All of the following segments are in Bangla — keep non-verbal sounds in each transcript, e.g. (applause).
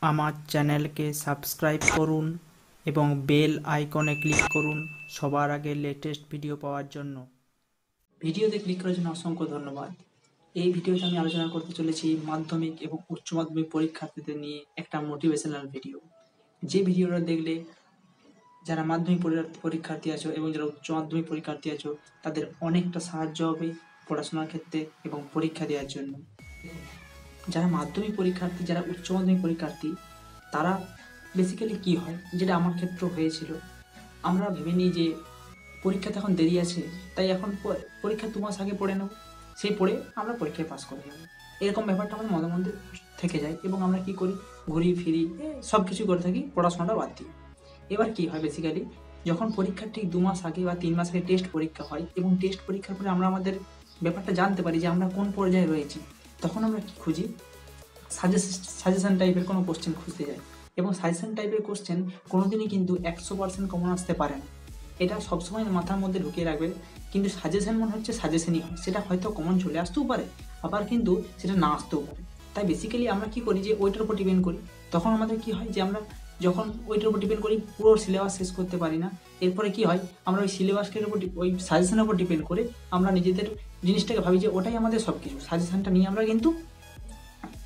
আমার চ্যানেলকে সাবস্ক্রাইব করুন এবং বেল আইকনে ক্লিক করুন সবার আগে লেটেস্ট ভিডিও পাওয়ার জন্য। ভিডিওতে ক্লিক করার জন্য অসংখ্য ধন্যবাদ। এই ভিডিওতে আমি আলোচনা করতে চলেছি মাধ্যমিক এবং উচ্চ মাধ্যমিক পরীক্ষার্থীদের নিয়ে একটা মোটিভেশনাল ভিডিও যে ভিডিওটা দেখলে যারা মাধ্যমিক পরীক্ষা- পরীক্ষার্থী আছো এবং যারা উচ্চ মাধ্যমিক পরীক্ষার্থী আছো, তাদের অনেকটা সাহায্য হবে পড়াশোনার ক্ষেত্রে এবং পরীক্ষা দেওয়ার জন্য। যারা মাধ্যমিক পরীক্ষার্থী, যারা উচ্চ মাধ্যমিক পরীক্ষার্থী, তারা বেসিক্যালি কি হয়? যেটা আমার ক্ষেত্রে হয়েছিল। আমরা ভেবে নিই যে পরীক্ষাতে এখন দেরি আছে, তাই এখন পরীক্ষা দু মাস আগে পড়ে নেব। সেই পড়ে আমরা পরীক্ষায় পাস করে যাব এরকম ব্যাপারটা আমাদের মধ্যে মধ্যে থেকে যায় এবং আমরা কি করি? ঘুরি ফিরি সব কিছু করে থাকি, পড়াশোনাটা বাদ দিই। এবার কি হয় বেসিক্যালি যখন পরীক্ষার ঠিক দু মাস আগে বা তিন মাস আগে টেস্ট পরীক্ষা হয় এবং টেস্ট পরীক্ষার পরে আমরা আমাদের ব্যাপারটা জানতে পারি যে আমরা কোন পর্যায়ে রয়েছি। তখন আমরা কি খুঁজি? সাজেশন টাইপের কোনো কোশ্চেন খুঁজতে যাই। এবং সাজেশন টাইপের কোশ্চেন কোনোদিনই কিন্তু একশো পার্সেন্ট কমন আসতে পারে না। এটা সবসময় মাথার মধ্যে ঢুকিয়ে রাখবে। কিন্তু সাজেশন মনে হচ্ছে সাজেশনই হয়। সেটা হয়তো কমন চলে আসতেও পারে, আবার কিন্তু সেটা না আসতেও পারে। তাই বেসিক্যালি আমরা কি করি যে ওইটার উপর ডিপেন্ড করি। তখন আমাদের কি হয় যে আমরা যখন ওইটার উপর ডিপেন্ড করি, পুরো সিলেবাস শেষ করতে পারি না। এরপরে কি হয়? আমরা ওই সিলেবাসের উপর ওই সাজেশনের উপর ডিপেন্ড করে আমরা নিজেদের জিনিসটাকে ভাবি যে ওটাই আমাদের সব কিছু সাজেশানটা নিয়ে আমরা কিন্তু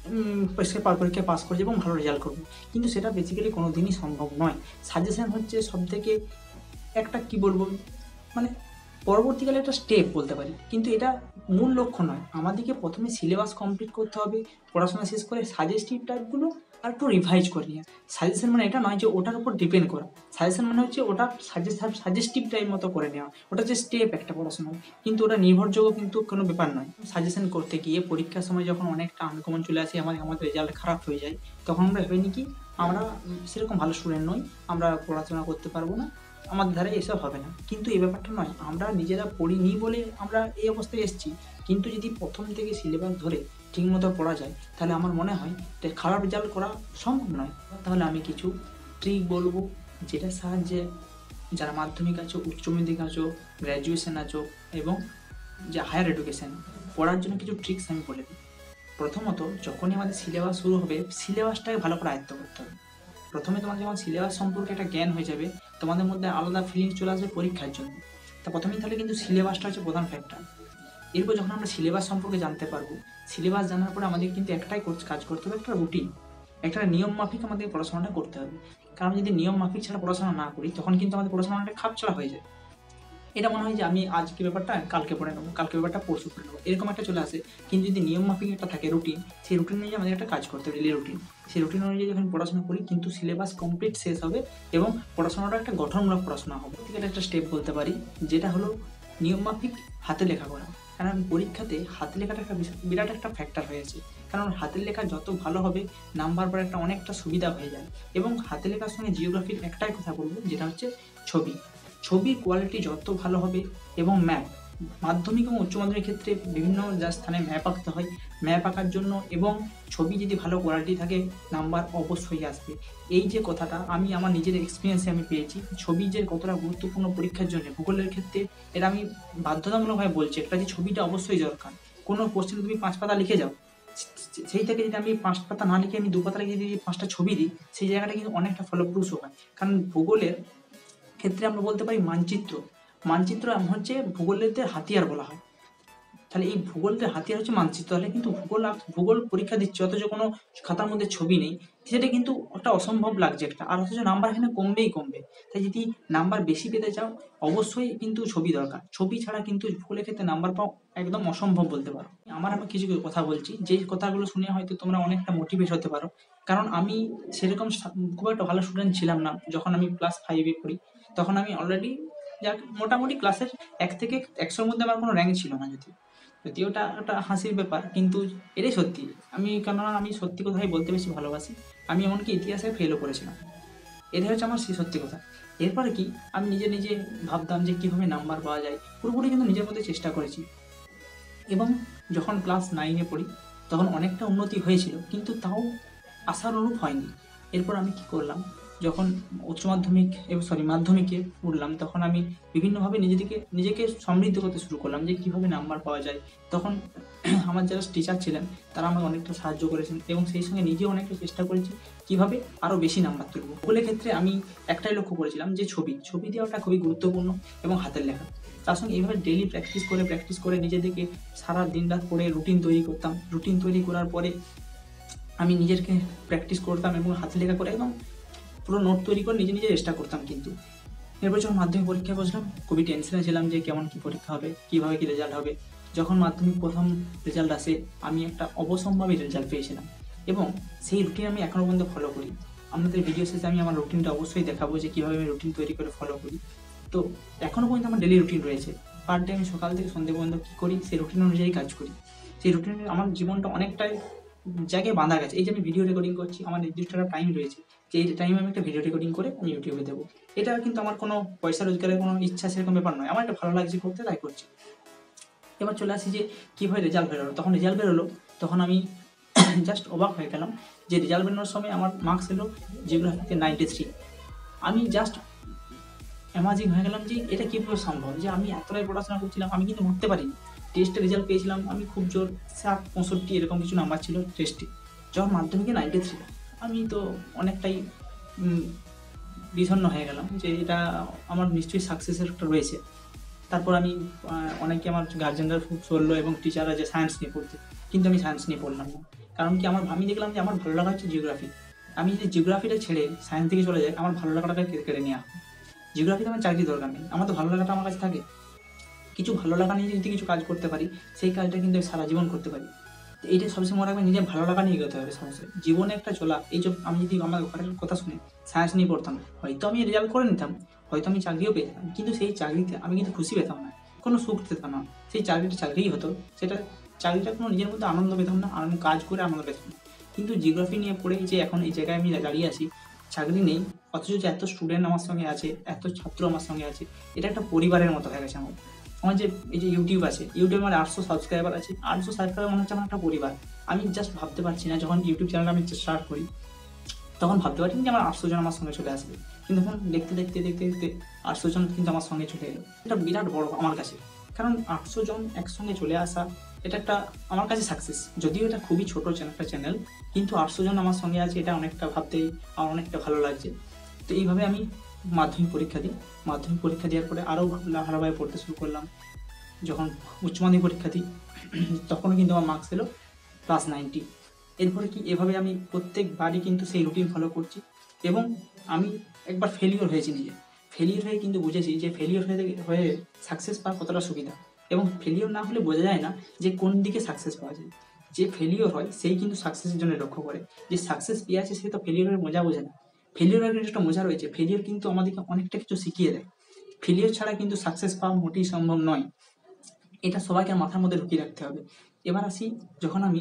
উম, পরীক্ষায় পার পরীক্ষায় পাস করছি এবং ভালো রেজাল্ট করব। কিন্তু সেটা বেসিক্যালি কোনো দিনই সম্ভব নয়। সাজেশান হচ্ছে সব থেকে একটা কি বলব মানে পরবর্তীকালে একটা স্টেপ বলতে পারি। কিন্তু এটা মূল লক্ষ্য নয়। আমাদেরকে প্রথমে সিলেবাস কমপ্লিট করতে হবে পড়াশোনা শেষ করে সাজেস্টিভ টাইপগুলো একটু রিভাইজ করে। নিয়ে সাজেশন মানে এটা নয় যে ওটার উপর ডিপেন্ড করা। সাজেশন মানে হচ্ছে ওটা সাজেস্টিভ টাইপ মতো করে নেওয়া। ওটা হচ্ছে স্টেপ একটা পড়াশোনার কিন্তু ওটা নির্ভরযোগ্য কিন্তু কোনো ব্যাপার নয়। সাজেশন করতে গিয়ে পরীক্ষার সময় যখন অনেকটা আনকমন চলে আসে আমার আমাদের রেজাল্ট খারাপ হয়ে যায়, তখন আমরা ভেবে কি, আমরা সেরকম ভালো স্টুডেন্ট নই, আমরা পড়াশোনা করতে পারব না, আমাদের ধারে এসব হবে না। কিন্তু এই ব্যাপারটা নয়, আমরা নিজেরা পড়িনি বলে আমরা এই অবস্থায় এসেছি। কিন্তু যদি প্রথম থেকে সিলেবাস ধরে ঠিকমতো পড়া যায়, তাহলে আমার মনে হয় যে খারাপ রেজাল্ট করা সম্ভব নয়। তাহলে আমি কিছু ট্রিক বলব, যেটার সাহায্যে যারা মাধ্যমিক আছো, উচ্চ মাধ্যমিক আছো গ্র্যাজুয়েশন আছো, এবং যে হায়ার এডুকেশন পড়ার জন্য কিছু ট্রিক্স আমি বলে দিই। প্রথমত, যখনই আমাদের সিলেবাস শুরু হবে সিলেবাসটাকে ভালো করে আয়ত্ত করতে হবে। প্রথমে তোমার যখন সিলেবাস সম্পর্কে একটা জ্ঞান হয়ে যাবে, তোমাদের মধ্যে আলাদা ফিলিংস চলে আসবে পরীক্ষার জন্য। তা প্রথমেই তাহলে কিন্তু সিলেবাসটা হচ্ছে প্রধান ফ্যাক্টর এরপর যখন আমরা সিলেবাস সম্পর্কে জানতে পারব সিলেবাস জানার পরে আমাদের কিন্তু একটাই কাজ করতে হবে, একটা রুটিন একটা নিয়ম মাফিক আমাদের পড়াশোনাটা করতে হবে। কারণ যদি নিয়ম মাফিক ছাড়া পড়াশোনা না করি, তখন কিন্তু আমাদের পড়াশোনাটা অনেকটা খাপ ছাড়া হয়ে যায়। এটা মনে হয় যে আমি আজকে ব্যাপারটা কালকে পড়ে নেব, কালকে ব্যাপারটা পরশু পড়ে নেব, এরকম একটা চলে আসে। কিন্তু যদি নিয়ম মাফিক একটা থাকে রুটিন সেই রুটিন অনুযায়ী আমাদের একটা কাজ করতে হবে ডেলি রুটিন সেই রুটিন অনুযায়ী যখন পড়াশোনা করি, কিন্তু সিলেবাস কমপ্লিট শেষ হবে এবং পড়াশোনাটা একটা গঠনমূলক পড়াশোনা হবে। ঠিক একটা স্টেপ বলতে পারি, যেটা হলো নিয়ম মাফিক হাতে লেখা করা কারণ পরীক্ষাতে হাতের লেখাটা একটা বিরাট একটা ফ্যাক্টর হয়েছে কারণ হাতের লেখা যত ভালো হবে নাম্বার পর একটা অনেকটা সুবিধা হয়ে যায়। এবং হাতে লেখার সঙ্গে জিওগ্রাফির একটাই কথা বলব, যেটা হচ্ছে ছবি। ছবির কোয়ালিটি যত ভালো হবে এবং ম্যাপ মাধ্যমিক এবং উচ্চ মাধ্যমিক ক্ষেত্রে বিভিন্ন যা স্থানে ম্যাপ আঁকতে হয়, ম্যাপ আঁকার জন্য এবং ছবি যদি ভালো কোয়ালিটি থাকে নাম্বার অবশ্যই আসবে। এই যে কথাটা আমি আমার নিজের এক্সপিরিয়েন্সে আমি পেয়েছি, ছবি যে কতটা গুরুত্বপূর্ণ পরীক্ষার জন্য, ভূগোলের ক্ষেত্রে এটা আমি বাধ্যতামূলকভাবে বলছি, একটা যে ছবিটা অবশ্যই দরকার। কোনো কোশ্চেন তুমি পাঁচ পাতা লিখে যাও, সেই থেকে যদি আমি পাঁচ পাতা না লিখে আমি দু পাতা লিখে যদি পাঁচটা ছবি দিই, সেই জায়গাটা কিন্তু অনেকটা ফলপ্রসূ হয়। কারণ ভূগোলের ক্ষেত্রে আমরা বলতে পারি মানচিত্র। মানচিত্র এমন হচ্ছে ভূগোলের হাতিয়ার বলা হয়। তাহলে এই ভূগোলের হাতিয়ার হচ্ছে মানচিত্র। তাহলে কিন্তু ভূগোল ভূগোল পরীক্ষা দিচ্ছে, অথচ কোনো খাতার মধ্যে ছবি নেই। সেটা কিন্তু একটা অসম্ভব লাগছে একটা। আর অথচ নাম্বার এখানে কমবেই কমবে। তাই যদি নাম্বার বেশি পেতে চাও, অবশ্যই কিন্তু ছবি দরকার। ছবি ছাড়া কিন্তু ভূগোলের ক্ষেত্রে নাম্বার পাও একদম অসম্ভব বলতে পারো। আমার আমি কিছু কথা বলছি। যে কথাগুলো শুনে হয়তো তোমরা অনেকটা মোটিভেট হতে পারো। কারণ আমি সেরকম খুব একটা ভালো স্টুডেন্ট ছিলাম না। যখন আমি ক্লাস ফাইভে পড়ি, তখন আমি অলরেডি যাক, মোটামুটি ক্লাসের এক থেকে একশোর মধ্যে আমার কোনো র্যাঙ্ক ছিল না যদি। যদি ওটা একটা হাসির ব্যাপার, কিন্তু এটাই সত্যি। আমি, কেননা আমি সত্যি কথাই বলতে বেশি ভালোবাসি। আমি এমনকি ইতিহাসে ফেলও করেছিলাম। এটাই হচ্ছে আমার সেই সত্যি কথা। এরপরে কি? আমি নিজে নিজে ভাবতাম যে কীভাবে নাম্বার পাওয়া যায়। পুরোপুরি কিন্তু নিজের মধ্যে চেষ্টা করেছি। এবং যখন ক্লাস নাইনে পড়ি, তখন অনেকটা উন্নতি হয়েছিল, কিন্তু তাও আশানুরূপ হয়নি। এরপর আমি কি করলাম? যখন উচ্চ মাধ্যমিক এবং সরি মাধ্যমিকে উঠলাম তখন আমি বিভিন্নভাবে নিজেদেরকে নিজেকে সমৃদ্ধ করতে শুরু করলাম যে কীভাবে নাম্বার পাওয়া যায়। তখন (clears throat) আমার যারা টিচার ছিলেন, তারা আমাকে অনেকটা সাহায্য করেছেন এবং সেই সঙ্গে নিজেও অনেকটা চেষ্টা করেছি কীভাবে আরও বেশি নাম্বার তুলব। ভূগোলের ক্ষেত্রে আমি একটাই লক্ষ্য করেছিলাম যে ছবি ছবি দেওয়াটা খুবই গুরুত্বপূর্ণ এবং হাতের লেখা। তার সঙ্গে এইভাবে ডেলি প্র্যাকটিস করে প্র্যাকটিস করে নিজেদেরকে সারা দিন রাত করে রুটিন তৈরি করতাম। রুটিন তৈরি করার পরে আমি নিজেকে প্র্যাকটিস করতাম এবং হাতে লেখা করে একদম পুরো নোট তৈরি করে নিজে নিজে চেষ্টা করতাম কিন্তু। এরপর যখন মাধ্যমিক পরীক্ষায় বসলাম, খুবই টেনশনে ছিলাম যে কেমন কি পরীক্ষা হবে, কীভাবে কী রেজাল্ট হবে। যখন মাধ্যমিক প্রথম রেজাল্ট আসে, আমি একটা অবসম্ভাবী রেজাল্ট পেয়েছিলাম এবং সেই রুটিন আমি এখনও পর্যন্ত ফলো করি। আপনাদের ভিডিও শেষে আমি আমার রুটিনটা অবশ্যই দেখাবো যে কীভাবে আমি রুটিন তৈরি করে ফলো করি। তো এখনও পর্যন্ত আমার ডেলি রুটিন রয়েছে। পার ডে আমি সকাল থেকে সন্ধ্যে পর্যন্ত কী করি, সেই রুটিন অনুযায়ী কাজ করি। সেই রুটিনে আমার জীবনটা অনেকটাই জায়গায় বাঁধা গেছে। এই যে আমি ভিডিও রেকর্ডিং করছি, আমার নির্দিষ্ট একটা টাইম রয়েছে। যে এই টাইমে আমি একটা ভিডিও রেকর্ডিং করে আমি ইউটিউবে দেবো। এটা কিন্তু আমার কোনো পয়সা রোজগারের কোনো ইচ্ছা সেরকম ব্যাপার নয়। আমার এটা ভালো লাগছে করতে, তাই করছি। এবার চলে আসি যে কীভাবে রেজাল্ট বেরোলো। তখন রেজাল্ট বেরোলো, তখন আমি (coughs) জাস্ট অবাক হয়ে গেলাম যে রেজাল্ট বেরোনোর সময় আমার মার্কস এলো যেগুলো জিওগ্রাফিতে নাইনটি থ্রি আমি জাস্ট অ্যামাজিং হয়ে গেলাম যে এটা কীভাবে সম্ভব? যে আমি এতটাই পড়াশোনা করছিলাম, আমি কিন্তু ভাবতে পারিনি। টেস্টে রেজাল্ট পেয়েছিলাম, আমি খুব জোর, ষাট, পঁয়ষট্টি এরকম কিছু নাম্বার ছিল টেস্টে যখন মাধ্যমিকে নাইনটি থ্রি আমি তো অনেকটাই বিষণ্ণ হয়ে গেলাম যে এটা আমার নিশ্চয়ই সাকসেসের একটা রয়েছে। তারপর আমি অনেকে আমার গার্জেনরা খুব চলল এবং টিচাররা যে সায়েন্স নিয়ে পড়তে, কিন্তু আমি সায়েন্স নিয়ে পড়লাম না। কারণ কি আমার, আমি দেখলাম যে আমার ভালো লাগা হচ্ছে জিওগ্রাফি আমি যদি জিওগ্রাফিটা ছেড়ে সায়েন্স থেকে চলে যাই, আমার ভালো লাগাটাকে কেড়ে নেওয়া জিওগ্রাফিতে আমার চাকরি দরকার নেই। আমার তো ভালো লাগাটা আমার কাছে থাকে। কিছু ভালো লাগা নিয়ে যদি কিছু কাজ করতে পারি, সেই কাজটা কিন্তু আমি সারা জীবন করতে পারি। এইটা সবসময় মনে রাখবেন, নিজের ভালো লাগা নিয়ে এগোতে হবে সমস্যা জীবনে একটা চলা, এই যে আমি যদি আমার ঘরের কথা শুনে সায়েন্স নিয়ে পড়তাম, হয়তো আমি রেজাল্ট করে নিতাম, হয়তো আমি চাকরিও পেতাম কিন্তু সেই চাকরিতে আমি কিন্তু খুশি পেতাম না, কোনো সুখ পেতাম না। সেই চাকরিটা চাকরিই হতো, সেটা চাকরিটা কোনো নিজের মধ্যে আনন্দ পেতাম না, আনন্দ কাজ করে আনন্দ পেতাম না। কিন্তু জিওগ্রাফি নিয়ে পড়ে যে এখন এই জায়গায় আমি দাঁড়িয়ে আছি, চাকরি নেই, অথচ যে এত স্টুডেন্ট আমার সঙ্গে আছে, এত ছাত্র আমার সঙ্গে আছে, এটা একটা পরিবারের মতো হয়ে গেছে আমার। আমার যে, এই যে ইউটিউব আছে ইউটিউবে আমার আটশো সাবস্ক্রাইবার আছে। আটশো সাবস্ক্রাইবার মনে হচ্ছে আমার একটা পরিবার। আমি জাস্ট ভাবতে পারছি না, যখন ইউটিউব চ্যানেল আমি স্টার্ট করি, তখন ভাবতে পারি যে আমার আটশো জন আমার সঙ্গে চলে আসবে। কিন্তু এখন দেখতে দেখতে দেখতে দেখতে আটশো জন কিন্তু আমার সঙ্গে চলে এলো। এটা বিরাট বড় আমার কাছে। কারণ আটশো জন একসঙ্গে চলে আসা, এটা একটা আমার কাছে সাকসেস যদিও এটা খুবই ছোটো একটা চ্যানেল কিন্তু আটশো জন আমার সঙ্গে আছে, এটা অনেকটা ভাবতেই আমার অনেকটা ভালো লাগছে। তো এইভাবে আমি মাধ্যমিক পরীক্ষা দিই। মাধ্যমিক পরীক্ষা দেওয়ার পরে আরও ভালোভাবে পড়তে শুরু করলাম। যখন উচ্চ মাধ্যমিক পরীক্ষা দিই, তখনও কিন্তু আমার মার্কস এলো প্লাস নাইনটি এরপরে কি, এভাবে আমি প্রত্যেকবারই কিন্তু সেই রুটিন ফলো করছি এবং আমি একবার ফেলিওর হয়েছি নিজে। ফেলিওর হয়ে কিন্তু বুঝেছি যে ফেলিওর হয়ে হয়ে সাকসেস পাওয়া কতটা সুবিধা। এবং ফেলিওর না হলে বোঝা যায় না যে কোন দিকে সাকসেস পাওয়া যায়। যে ফেলিওর হয়, সেই কিন্তু সাকসেসের জন্য লক্ষ্য করে। যে সাকসেস পেয়ে আছে, সে তো ফেলিওরের মজা বোঝে না। ফেলিওরের কিন্তু একটা মজা রয়েছে। ফেলিওর কিন্তু আমাদেরকে অনেকটা কিছু শিখিয়ে দেয়। ফেলিওর ছাড়া কিন্তু সাকসেস পাওয়া মোটেই সম্ভব নয়। এটা সবাইকে মাথার মধ্যে ঢুকিয়ে রাখতে হবে। এবার আসি, যখন আমি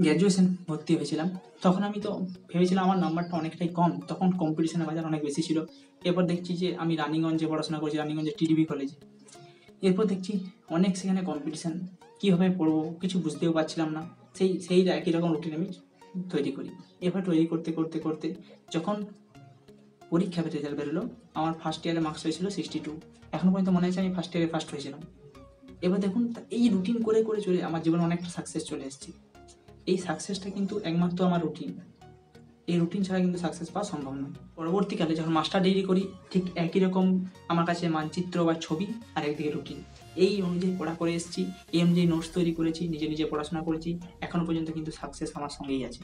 গ্র্যাজুয়েশন ভর্তি হয়েছিলাম, তখন আমি তো ভেবেছিলাম আমার নাম্বারটা অনেকটাই কম। তখন কম্পিটিশনের বাজার অনেক বেশি ছিল। এরপর দেখছি যে আমি রানিগঞ্জে পড়াশোনা করছি রানিগঞ্জে টিডিবি কলেজে এরপর দেখছি অনেক সেখানে কম্পিটিশান কীভাবে পড়ব কিছু বুঝতেও পারছিলাম না। সেই সেই একই রকম রুটিন আমি তৈরি করি। এবার তৈরি করতে করতে করতে যখন পরীক্ষা রেজাল্ট বেরোলো, আমার ফার্স্ট ইয়ারে মার্কস হয়েছিল সিক্সটি টু এখন পর্যন্ত মনে হয়েছে আমি ফার্স্ট ইয়ারে ফার্স্ট হয়েছিলাম। এবার দেখুন এই রুটিন করে করে চলে আমার জীবনে অনেকটা সাকসেস চলে এসেছে। এই সাকসেসটা কিন্তু একমাত্র আমার রুটিন এই রুটিন ছাড়া কিন্তু সাকসেস পাওয়া সম্ভব নয়। পরবর্তীকালে যখন মাস্টার ডিগ্রি করি, ঠিক একই রকম আমার কাছে মানচিত্র বা ছবি আর একদিকে রুটিন এই অনুযায়ী পড়া করে এসেছি, এই অনুযায়ী নোটস তৈরি করেছি, নিজে নিজে পড়াশোনা করেছি এখনও পর্যন্ত কিন্তু সাকসেস আমার সঙ্গেই আছে।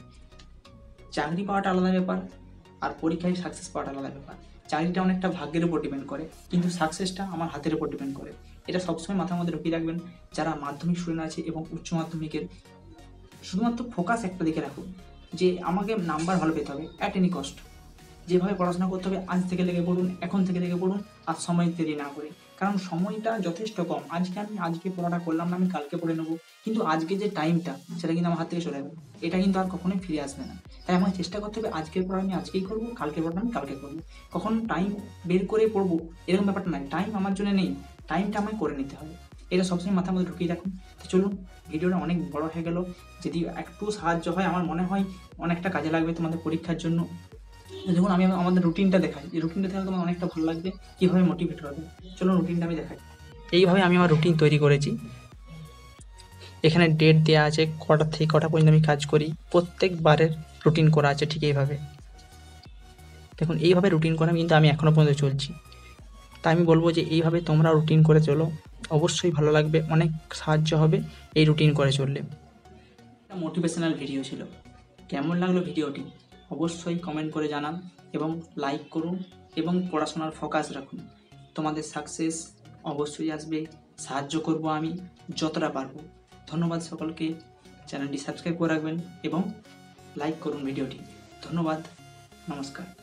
চাকরি পাওয়াটা আলাদা ব্যাপার, আর পরীক্ষায় সাকসেস পাওয়াটা আলাদা ব্যাপার। চাকরিটা অনেকটা ভাগ্যের উপর ডিপেন্ড করে, কিন্তু সাকসেসটা আমার হাতের উপর ডিপেন্ড করে। এটা সবসময় মাথার মধ্যে ঢুকিয়ে রাখবেন, যারা মাধ্যমিক স্টুডেন্ট আছে এবং উচ্চ মাধ্যমিকের, শুধুমাত্র ফোকাস একটা দিকে রাখুন, যে আমাকে নাম্বার ভালো পেতে হবে অ্যাট এনি কস্ট যেভাবে পড়াশোনা করতে হবে, আজ থেকে লেগে পড়ুন, এখন থেকে লেগে পড়ুন, আর সময় দেরি না করে। কারণ সময়টা যথেষ্ট কম। আজকে আমি আজকে পড়াটা করলাম না, আমি কালকে পড়ে নেব। কিন্তু আজকে যে টাইমটা সেটা কিন্তু আমার হাত থেকে চলে যাবে। এটা কিন্তু আর কখনোই ফিরে আসবে না। তাই আমাকে চেষ্টা করতে হবে, আজকের পড়া আমি আজকেই করব, কালকের পড়া আমি কালকে করব। কখন টাইম বের করে পড়ব, এরকম ব্যাপারটা নয়। টাইম আমার জন্য নেই টাইমটা আমায় করে নিতে হবে। এটা সবসময় মাথার মধ্যে ঢুকিয়ে রাখুন। তো চলুন, ভিডিওটা অনেক বড় হয়ে গেল। যদি একটু সাহায্য হয়, আমার মনে হয় অনেকটা কাজে লাগবে তোমাদের পরীক্ষার জন্য। দেখুন, আমি আমাদের রুটিনটা দেখাই। এই রুটিনটা দেখলে তোমার অনেকটা ভালো লাগবে, কীভাবে মোটিভেট হবে চলো রুটিনটা আমি দেখাই। এইভাবে আমি আমার রুটিন তৈরি করেছি। এখানে ডেট দেওয়া আছে, কটা থেকে কটা পর্যন্ত আমি কাজ করি। প্রত্যেকবারের রুটিন করা আছে ঠিক এইভাবে। দেখুন, এইভাবে রুটিন করে কিন্তু আমি এখনও পর্যন্ত চলছি। তাই আমি বলব যে এইভাবে তোমরা রুটিন করে চলো। অবশ্যই ভালো লাগবে, অনেক সাহায্য হবে এই রুটিন করে চললে। মোটিভেশনাল ভিডিও ছিল। কেমন লাগল ভিডিওটি অবশ্যই কমেন্ট করে জানান এবং লাইক করুন এবং পড়াশোনার ফোকাস রাখুন। তোমাদের সাকসেস অবশ্যই আসবে। সাহায্য করব আমি যতটা পারব। ধন্যবাদ সকলকে। চ্যানেলটি সাবস্ক্রাইব করে রাখবেন এবং লাইক করুন ভিডিওটি ধন্যবাদ। নমস্কার।